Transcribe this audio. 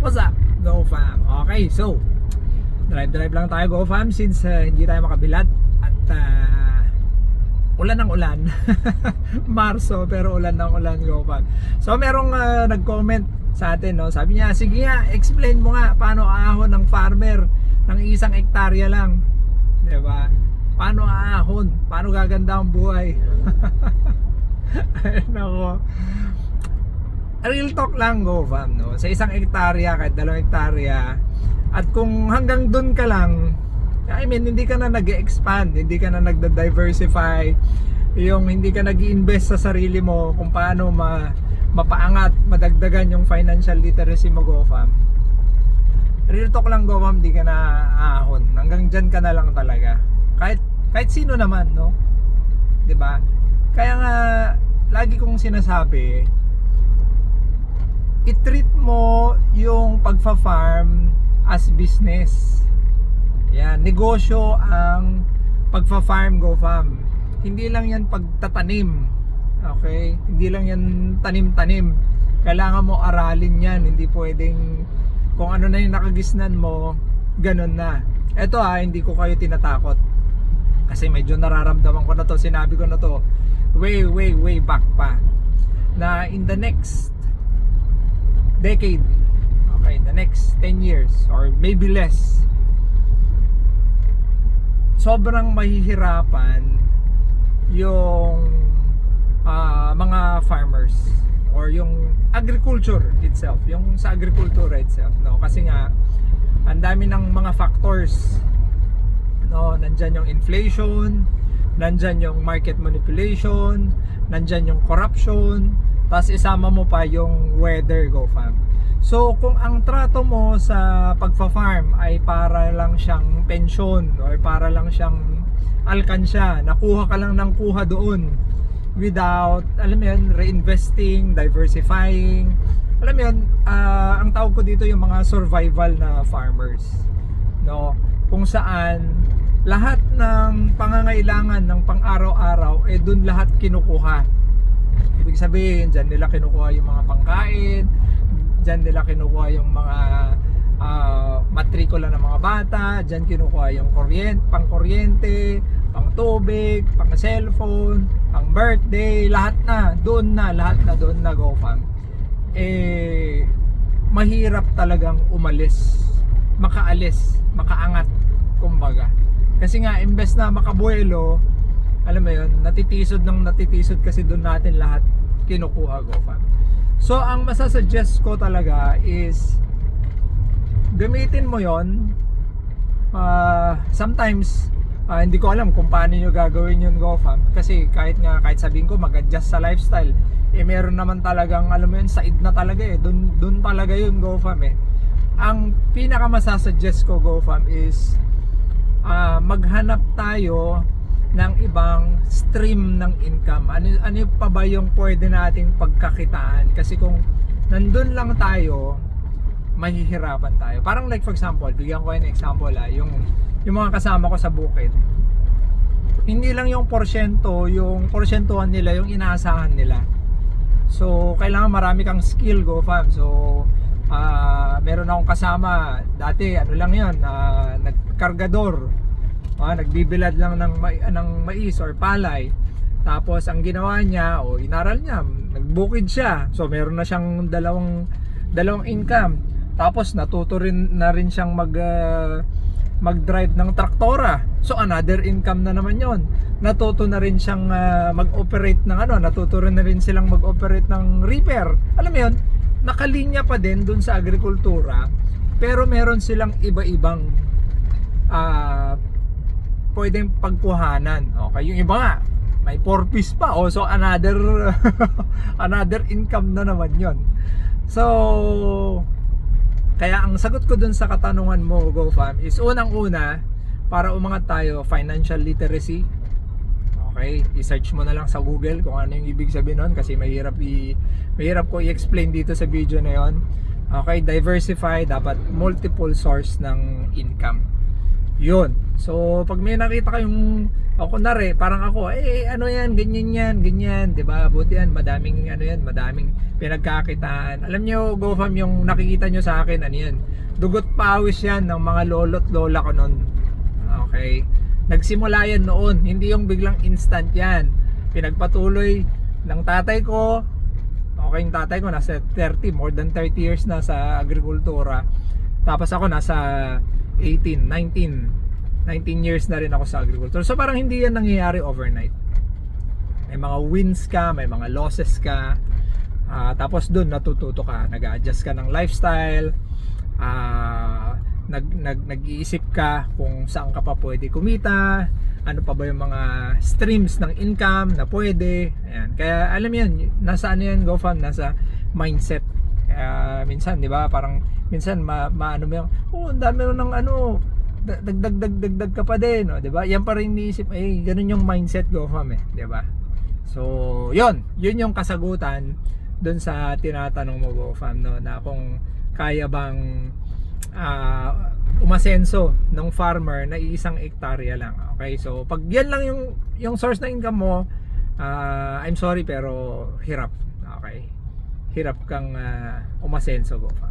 What's up? Go fam. Okay, so drive-drive lang tayo go fam since uh, hindi tayo makabilad at uh, ulan ng ulan. Marso pero ulan ng ulan go fam. So merong uh, nag-comment sa atin no. Sabi niya, sige nga, explain mo nga paano ahon ng farmer ng isang ektarya lang. ba? Paano ahon? Paano gaganda ang buhay? Ay, nako real talk lang go fam no? Sa isang hektarya kahit dalawang hektarya at kung hanggang dun ka lang I mean hindi ka na nag-expand hindi ka na nagda-diversify yung hindi ka nag invest sa sarili mo kung paano ma mapaangat madagdagan yung financial literacy mo go fam. Real talk lang go fam hindi ka na ahon hanggang dyan ka na lang talaga. Kahit kahit sino naman no? 'di ba? Kaya nga lagi kong sinasabi i-treat mo yung pagfa-farm as business. Yan, negosyo ang pagfa-farm go farm. Hindi lang yan pagtatanim. Okay? Hindi lang yan tanim-tanim. Kailangan mo aralin yan. Hindi pwedeng kung ano na yung nakagisnan mo, ganun na. Eto ha, hindi ko kayo tinatakot. Kasi medyo nararamdaman ko na to, sinabi ko na to way, way, way back pa. Na in the next decade. Okay the next 10 years or maybe less. Sobrang mahihirapan yung ah, mga farmers or yung agriculture itself yung sa agriculture itself no? Kasi nga ang dami ng mga factors no? Nandyan yung inflation nandyan yung market manipulation nandyan yung corruption tapos isama mo pa yung weather go fam. So kung ang trato mo sa pagfa-farm ay para lang siyang pensyon or para lang siyang alkansya nakuha ka lang ng kuha doon without alam mo yun reinvesting diversifying. Alam mo yun ah, ang tawag ko dito yung mga survival na farmers no? Kung saan lahat ng pangangailangan ng pang-araw-araw eh doon lahat kinukuha ibig sabihin dyan nila kinukuha yung mga pangkain dyan nila kinukuha yung mga ah, matrikula ng mga bata dyan kinukuha yung kuryente pang kuryente pang tubig pang cellphone pang birthday lahat na doon na lahat na doon na GoFam eh mahirap talagang umalis makaalis makaangat kumbaga. Kasi nga imbes na makabuelo alam mo yun natitisod ng natitisod kasi doon natin lahat kinukuha GoFam so ang masasuggest ko talaga is gamitin mo yon Ah, sometimes ah, hindi ko alam kung paano nyo gagawin yun GoFam kasi kahit nga kahit sabihin ko mag-adjust sa lifestyle eh meron naman talagang alam mo yun said na talaga eh. Dun, dun talaga yun GoFam eh. Ang pinaka masasuggest ko GoFam is ah, maghanap tayo ng ibang stream ng income ano, ano pa ba yung pwede nating pagkakitaan kasi kung nandun lang tayo mahihirapan tayo. Parang like for example, bigyan ko ng example ah, yung yung mga kasama ko sa bukid. Hindi lang yung porsyento, yung porsyentuhan nila, yung inaasahan nila. So, kailangan marami kang skill go fam. So, ah meron akong kasama dati ano lang 'yon, ah, nagkargador. Ah, nagbibilad lang ng ma- ng mais or palay. Tapos ang ginawa niya o inaral niya, nagbukid siya. So meron na siyang dalawang dalawang income. Tapos natuto rin na rin siyang mag ah, mag-drive ng traktora. So another income na naman 'yon. Natuto na rin siyang ah, mag-operate ng ano, natuto rin na rin silang mag-operate ng repair. Alam mo 'yon? Nakalinya pa din dun sa agrikultura, pero meron silang iba-ibang ah pwedeng pagkuhanan. Okay, yung iba nga may 4 piece pa. Oh, so another another income na naman 'yon. So kaya ang sagot ko dun sa katanungan mo, GoFam, is unang-una, para umangat tayo, financial literacy. Okay, i-search mo na lang sa Google kung ano yung ibig sabihin nun kasi mahirap i mahirap ko i-explain dito sa video na yon. Okay, diversify, dapat multiple source ng income. Yun. So, pag may nakita kayong o kunwari, parang ako, eh, ano yan, ganyan yan, ganyan, di ba? Buti yan, madaming, ano yan, madaming pinagkakitaan. Alam nyo, GoFam, yung nakikita nyo sa akin, ano yan, dugot pawis yan ng mga lolo't lola ko noon. Okay? Nagsimula yan noon, hindi yung biglang instant yan. Pinagpatuloy ng tatay ko, okay, yung tatay ko nasa 30, more than 30 years na sa agrikultura. Tapos ako nasa 18, 19, 19 years na rin ako sa agriculture. So parang hindi yan nangyayari overnight. May mga wins ka, may mga losses ka. Ah, tapos doon natututo ka, nag-adjust ka ng lifestyle. Ah, nag, nag nag-iisip ka kung saan ka pa pwede kumita, ano pa ba yung mga streams ng income na pwede. Ayan. Kaya alam yan, nasa ano yan GoFam, nasa mindset. Kaya minsan, di ba, parang minsan ma, maano mo yung, oh, ang dami ng ano, dagdag dagdag dagdag ka pa din, no? 'di ba? Yan pa rin iniisip, eh ganun yung mindset GoFam eh, 'di ba? So, 'yon, 'yun yung kasagutan doon sa tinatanong mo GoFam no na kung kaya bang ah, umasenso ng farmer na isang ektarya lang. Okay? So, pag yan lang yung yung source ng income mo, ah, I'm sorry pero hirap. Okay? Hirap kang ah, umasenso GoFam.